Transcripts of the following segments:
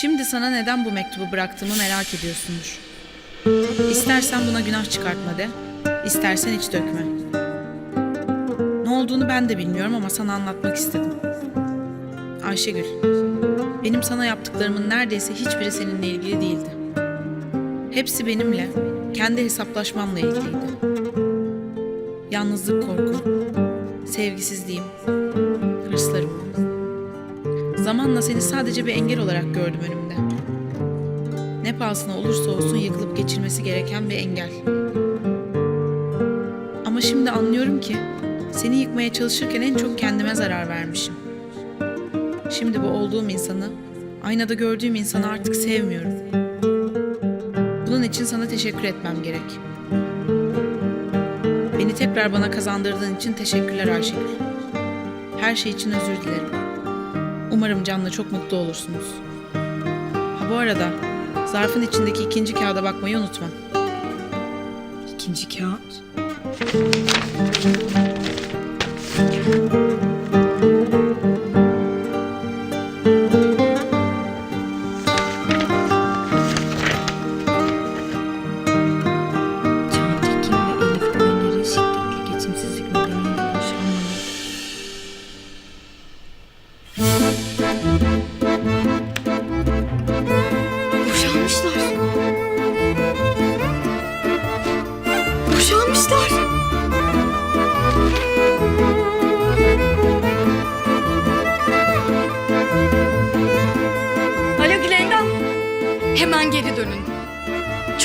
Şimdi sana neden bu mektubu bıraktığımı merak ediyorsundur. İstersen buna günah çıkartma de, istersen hiç dökme. Ne olduğunu ben de bilmiyorum ama sana anlatmak istedim. Ayşegül, benim sana yaptıklarımın neredeyse hiçbiri seninle ilgili değildi. Hepsi benimle, kendi hesaplaşmamla ilgiliydi. Yalnızlık korkum, sevgisizliğim, hırslarım. Zamanla seni sadece bir engel olarak gördüm önümde. Ne pahasına olursa olsun yıkılıp geçilmesi gereken bir engel. Ama şimdi anlıyorum ki seni yıkmaya çalışırken en çok kendime zarar vermişim. Şimdi bu olduğum insanı, aynada gördüğüm insanı artık sevmiyorum. Bunun için sana teşekkür etmem gerek. Beni tekrar bana kazandırdığın için teşekkürler Ayşegül. Her şey için özür dilerim. Umarım Can'la çok mutlu olursunuz. Ha bu arada zarfın içindeki ikinci kağıda bakmayı unutma. İkinci kağıt.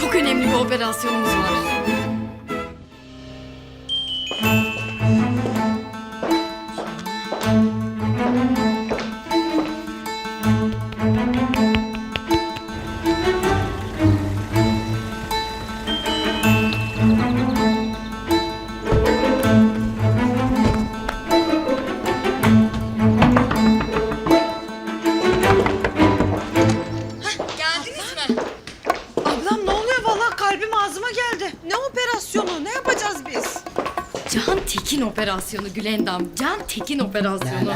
Çok önemli bir operasyonumuz var. Operasyonu Gülendam. Can Tekin operasyonu.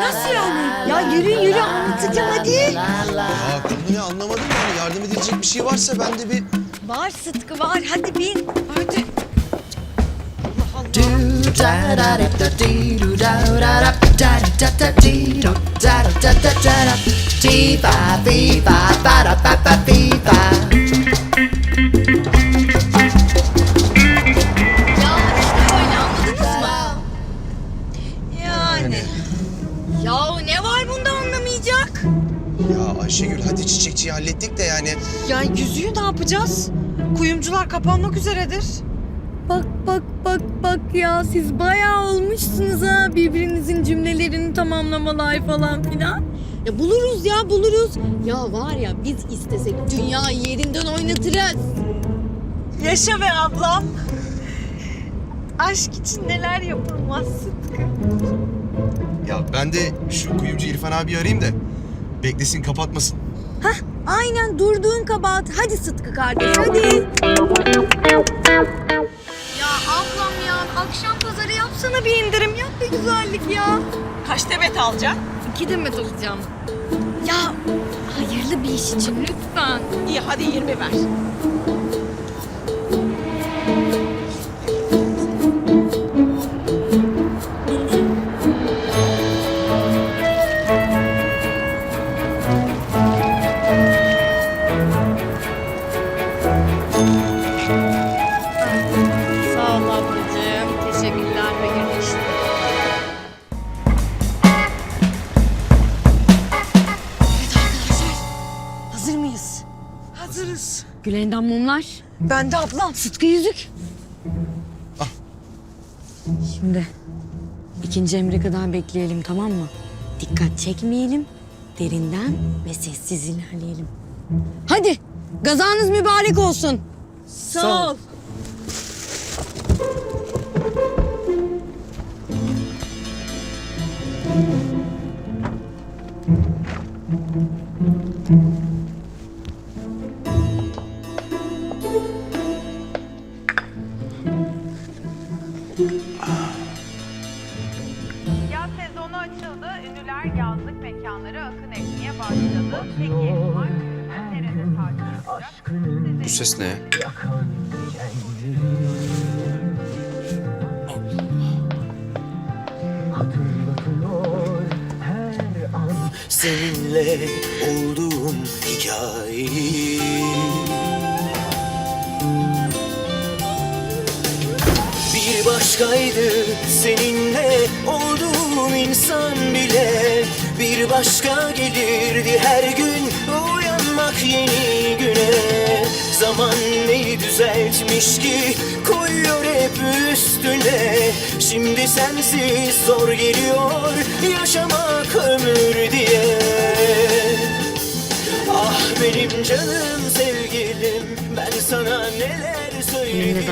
Nasıl yani? Ya yürü yürü anlatacağım hadi. Aa konuyu anlamadım yani yardım edilecek bir şey varsa ben de bir... Var Sıtkı var hadi bin. Hadi. Ya Kuyumcular kapanmak üzeredir. Bak bak bak bak ya siz bayağı olmuşsunuz ha birbirinizin cümlelerini tamamlamalar falan filan. Ya buluruz ya buluruz. Ya var ya biz istesek dünyayı yerinden oynatırız. Yaşa be ablam. Aşk için neler yapılmaz Sıtkı. Ya ben de şu kuyumcu İrfan abi arayayım da beklesin kapatmasın. Aynen durduğun kabahat. Hadi Sıtkı kardeş hadi. Ya ablam ya akşam pazarı yapsana bir indirim yap bir güzellik ya. Kaç tebet alacaksın? İki demet alacağım. Ya hayırlı bir iş için lütfen. İyi hadi 20 ver. Gülendam mumlar. Ben de ablam. Sıtkı yüzük. Şimdi ikinci emre kadar bekleyelim tamam mı? Dikkat çekmeyelim. Derinden ve sessiz ilerleyelim. Hadi gazanız mübarek olsun. Sağ ol. Yaz sezonu ses ne? Seninle olduğum hikayeyi Bir başkaydı seninle olduğum insan bile. Bir başka gelirdi her gün uyanmak yeni güne Zaman neyi düzeltmiş ki? Koyuyor hep üstüne. Şimdi sensiz zor geliyor yaşamak ömür diye. Ah benim canım sevgilim ben sana neler söyledim?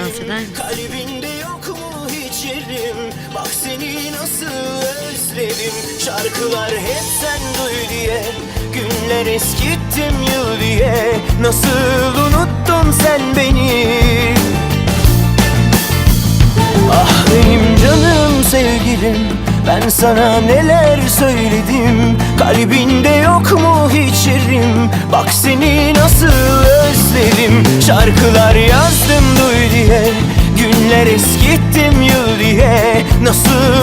Kalbinde yok mu hiç yerim? Bak seni nasıl özledim. Şarkılar hep sen duy diye Günler eskittim yıl diye. Nasıl unuttun sen beni? Ah benim canım sevgilim Ben sana neler söyledim? Kalbinde yok mu hiç yerim? Bak seni nasıl özledim. Şarkılar yazdım duy diye. Günler eskittim yıl diye. Nasıl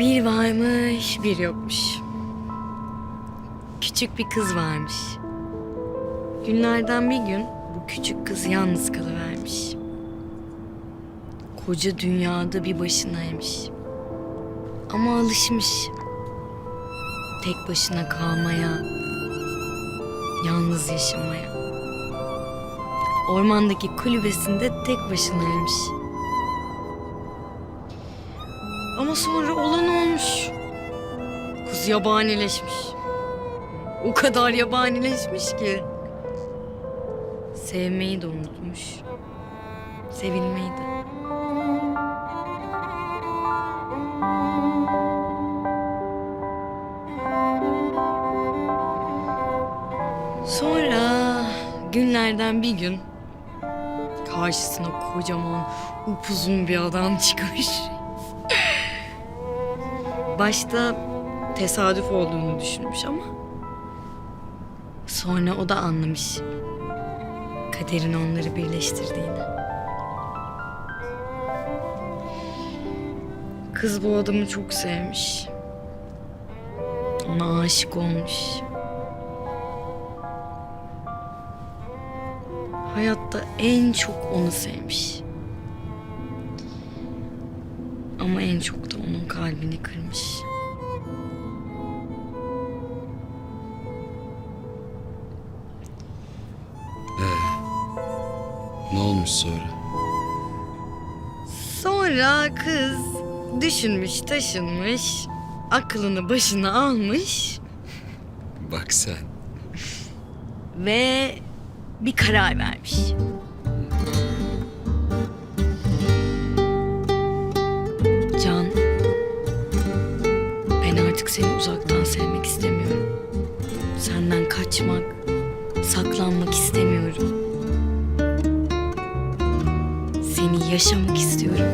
Bir varmış, bir yokmuş. Küçük bir kız varmış. Günlerden bir gün bu küçük kız yalnız kalıvermiş. Koca dünyada bir başınaymış. Ama alışmış. Tek başına kalmaya, yalnız yaşamaya. Ormandaki kulübesinde tek başınaymış. Ama sonra olan olmuş. Kız yabanileşmiş. O kadar yabanileşmiş ki. Sevmeyi de unutmuş. Sevilmeyi de. Sonra günlerden bir gün karşısına kocaman upuzun bir adam çıkmış. Başta tesadüf olduğunu düşünmüş ama sonra o da anlamış kaderin onları birleştirdiğini. Kız bu adamı çok sevmiş. Ona aşık olmuş. Hayatta en çok onu sevmiş. Ama en çok da onun kalbini kırmış. Ne olmuş sonra? Sonra kız düşünmüş, taşınmış, aklını başına almış Bak sen. ve bir karar vermiş. Uzaktan sevmek istemiyorum. Senden kaçmak, saklanmak istemiyorum. Seni yaşamak istiyorum.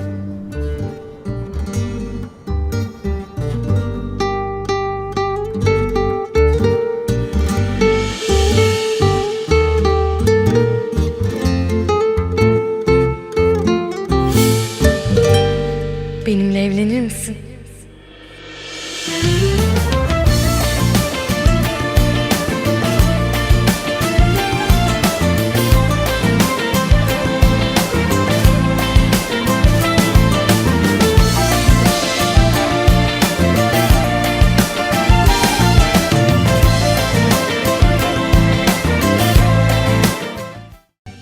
Benimle evlenir misin?